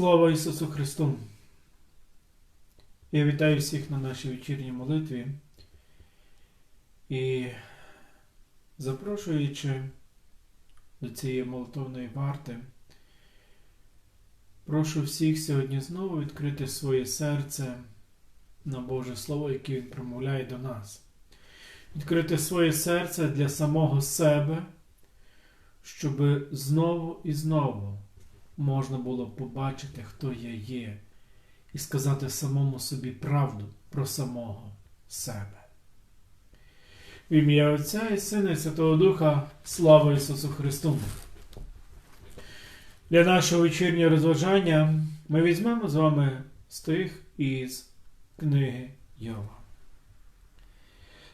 Слава Ісусу Христу! Я вітаю всіх на нашій вечірній молитві і запрошуючи до цієї молитовної варти, прошу всіх сьогодні знову відкрити своє серце на Боже Слово, яке Він промовляє до нас. Відкрити своє серце для самого себе, щоб знову і знову можна було побачити, хто я є, і сказати самому собі правду про самого себе. В ім'я Отця і Сина і Святого Духа, слава Ісусу Христу! Для нашого вечірнього розважання ми візьмемо з вами стих із книги Йова.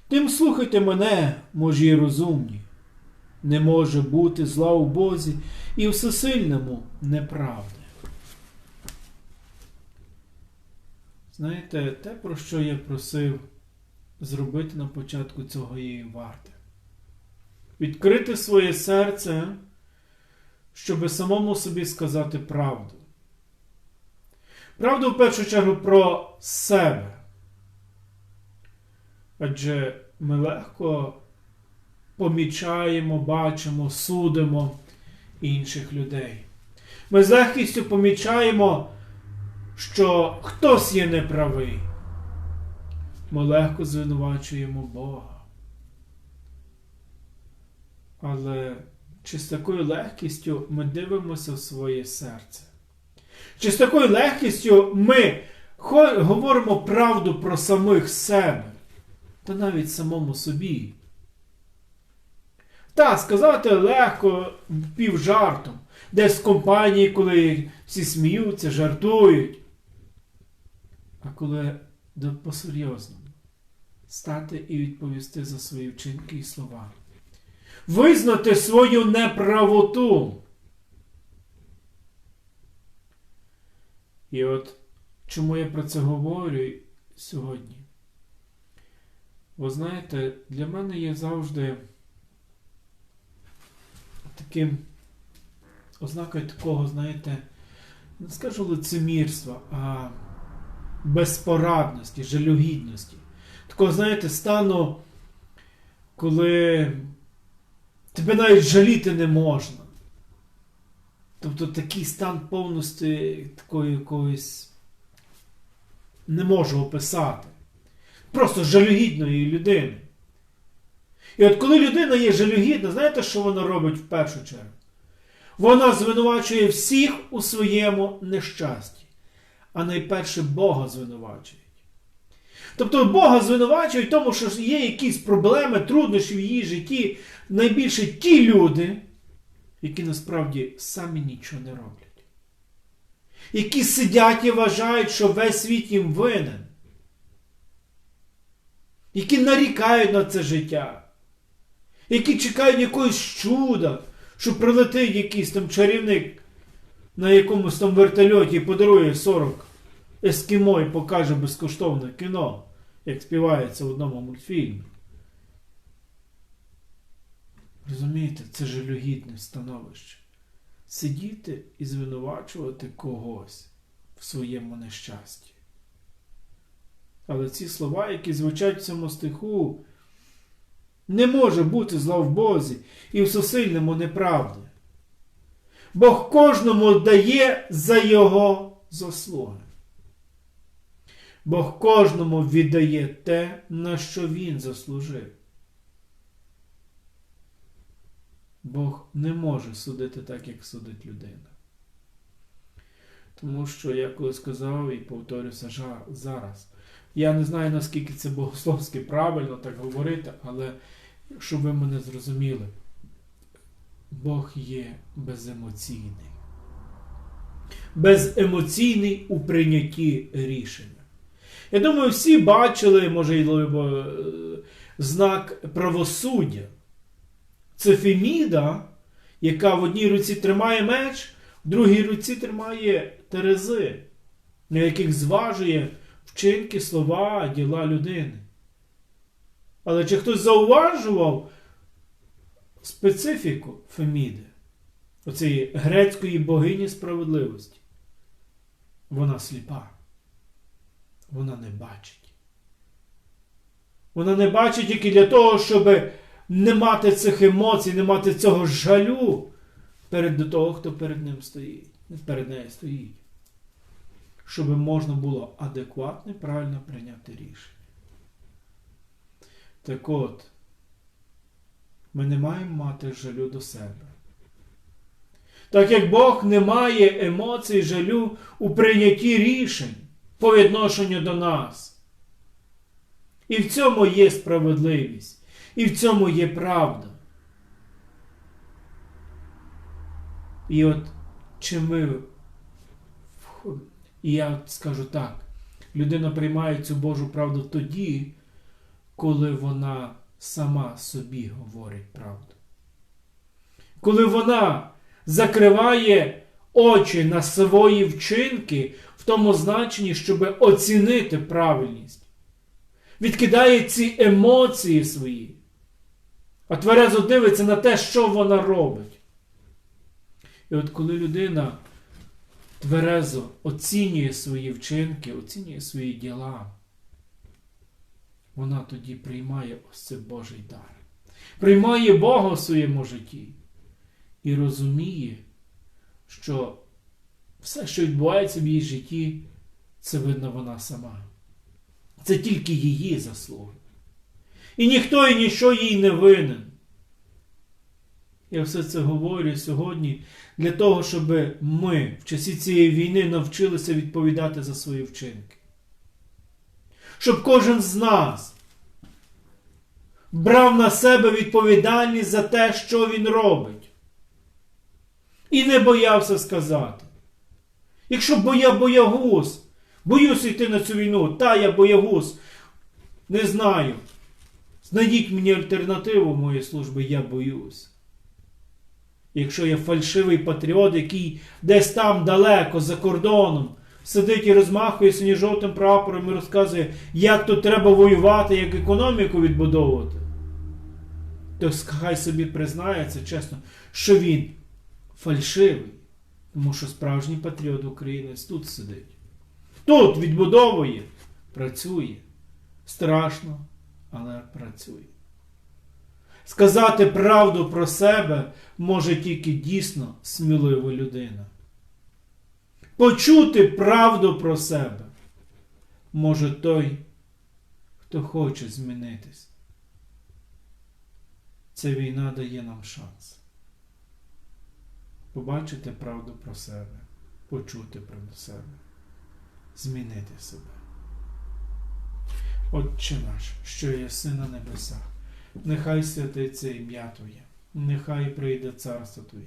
Тим слухайте мене, можі розумні, не може бути зла у Бозі і всесильному неправди. Знаєте, те, про що я просив зробити на початку цього її варти. Відкрити своє серце, щоб самому собі сказати правду. Правду в першу чергу про себе. Адже ми легко помічаємо, бачимо, судимо інших людей. Ми з легкістю помічаємо, що хтось є неправий. Ми легко звинувачуємо Бога. Але чи з такою легкістю ми дивимося в своє серце? Чи з такою легкістю ми говоримо правду про самих себе, та навіть самому собі? Та, сказати легко, півжартом, десь в компанії, коли всі сміються, жартують. А коли по-серйозному стати і відповісти за свої вчинки і слова. Визнати свою неправоту. І от чому я про це говорю сьогодні? Бо знаєте, для мене є завжди таким ознакою такого, знаєте, не скажу лицемірства, а безпорадності, жалюгідності. Такого, знаєте, стану, коли тебе навіть жаліти не можна. Тобто такий стан повності такої якоїсь не можу описати. Просто жалюгідної людини. І от коли людина є жалюгідна, знаєте, що вона робить в першу чергу? Вона звинувачує всіх у своєму нещасті, а найперше Бога звинувачують. Тобто Бога звинувачують тому, що є якісь проблеми, труднощі в її житті, найбільше ті люди, які насправді самі нічого не роблять. Які сидять і вважають, що весь світ їм винен. Які нарікають на це життя які чекають якогось чуда, що прилетить якийсь там чарівник на якомусь там вертольоті і подарує 40 ескімо і покаже безкоштовне кіно, як співається в одному мультфільмі. Розумієте, це жалюгідне становище. Сидіти і звинувачувати когось в своєму нещасті. Але ці слова, які звучать в цьому стиху, не може бути зла в Бозі і всесильному неправди. Бог кожному дає за його заслуги. Бог кожному віддає те, на що він заслужив. Бог не може судити так, як судить людина. Тому що, я коли сказав і повторюся зараз, я не знаю, наскільки це богословськи правильно так говорити, але щоб ви мене зрозуміли, Бог є беземоційний. Беземоційний у прийнятті рішення. Я думаю, всі бачили, може, е, знак правосуддя. Це Феміда, яка в одній руці тримає меч, в другій руці тримає терези, на яких зважує вчинки, слова, діла людини. Але чи хтось зауважував специфіку Феміди, оцієї грецької богині справедливості? вона сліпа. Вона не бачить. Вона не бачить тільки для того, щоб не мати цих емоцій, не мати цього жалю перед того, хто перед ним стоїть, перед нею стоїть. Щоб можна було адекватно правильно прийняти рішення. Так от, ми не маємо мати жалю до себе. Так як Бог не має емоцій, жалю у прийнятті рішень по відношенню до нас. І в цьому є справедливість, і в цьому є правда. І от чи ми, і я скажу так, людина приймає цю Божу правду тоді, коли вона сама собі говорить правду. Коли вона закриває очі на свої вчинки в тому значенні, щоб оцінити правильність, відкидає ці емоції свої, а тверезо дивиться на те, що вона робить. І от коли людина тверезо оцінює свої вчинки, оцінює свої діла, вона тоді приймає ось цей Божий дар. Приймає Бога в своєму житті і розуміє, що все, що відбувається в її житті, це видно вона сама. Це тільки її заслуги. І ніхто і ніщо їй не винен. Я все це говорю сьогодні для того, щоб ми в часі цієї війни навчилися відповідати за свої вчинки. Щоб кожен з нас брав на себе відповідальність за те, що він робить. І не боявся сказати. Якщо бо я боягуз, боюсь йти на цю війну, та я боягуз, не знаю. Знайдіть мені альтернативу моєї служби, я боюсь. Якщо я фальшивий патріот, який десь там далеко, за кордоном, сидить і розмахує синьо-жовтим прапором і розказує, як тут треба воювати, як економіку відбудовувати, то хай собі признається чесно, що він фальшивий. Тому що справжній патріот України тут сидить. Тут відбудовує, працює. Страшно, але працює. Сказати правду про себе може тільки дійсно смілива людина. Почути правду про себе може той, хто хоче змінитись. Ця війна дає нам шанс. Побачити правду про себе, почути про себе, змінити себе. Отче наш, що є син на небесах, нехай святиться ім'я Твоє, нехай прийде царство Твоє,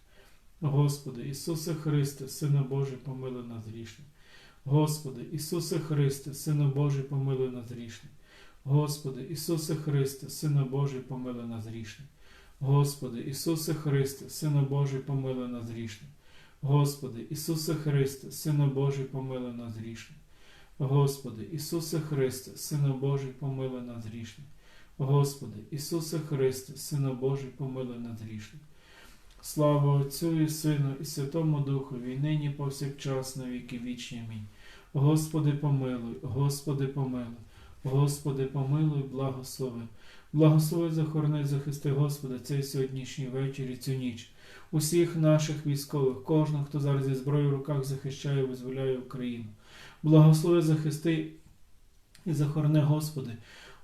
Господи, Ісусе Христе, Сину Божий, помилуй над грішним. Господи, Ісусе Христе, Сину Божий, помилуй над грішним. Господи, Ісусе Христе, Сину Божий, помилуй над грішним. Господи, Ісусе Христе, Сину Божий, помилуй нас грішним. Господи, Ісусе Христе, Сину Божий, помилуй нас грішним. Господи, Ісусе Христе, Сину Божий, помилуй нас грішним. Господи, Ісусе Христе, Сину Божий, помилуй нас грішним. Слава Отцю і Сину, і Святому Духові, і нині повсякчас на віки вічні. Амінь. Господи, помилуй, Господи, помилуй, Господи, помилуй, благослови. Благослови, захорони, захисти, Господи, цей сьогоднішній вечір і цю ніч. Усіх наших військових, кожного, хто зараз зі зброєю в руках захищає визволяє Україну. Благослови, захисти і захорони, Господи,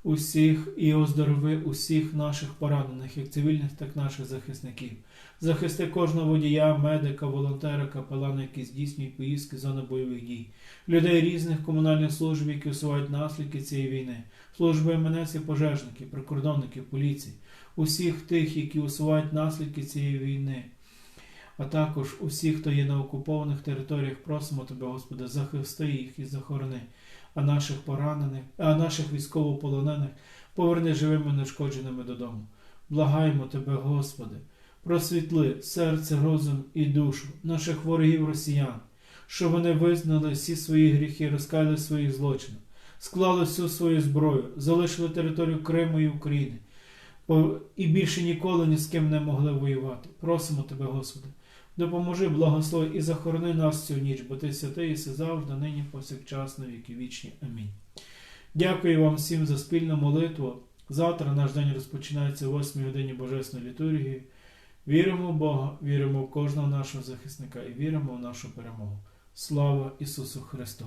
усіх і оздорови усіх наших поранених, як цивільних, так і наших захисників. Захисти кожного водія, медика, волонтера, капелана, які здійснюють поїздки зони бойових дій, людей різних комунальних служб, які усувають наслідки цієї війни, служби МНС і пожежників, прикордонників, поліції, усіх тих, які усувають наслідки цієї війни. А також усіх, хто є на окупованих територіях, просимо Тебе, Господи, захисти їх і захорони. А наших поранених, а наших військовополонених поверни живими нешкодженими додому. Благаємо Тебе, Господи, просвітли серце, розум і душу наших ворогів росіян, щоб вони визнали всі свої гріхи, розкаяли своїх злочинів, склали всю свою зброю, залишили територію Криму і України і більше ніколи ні з ким не могли воювати. Просимо Тебе, Господи, допоможи, благослови і захорони нас цю ніч, бо Ти святий і завжди, нині, повсякчас, на віки вічні. Амінь. Дякую вам всім за спільну молитву. Завтра наш день розпочинається о 8 годині Божественної літургії. Віримо в Бога, віримо в кожного нашого захисника і віримо в нашу перемогу. Слава Ісусу Христу!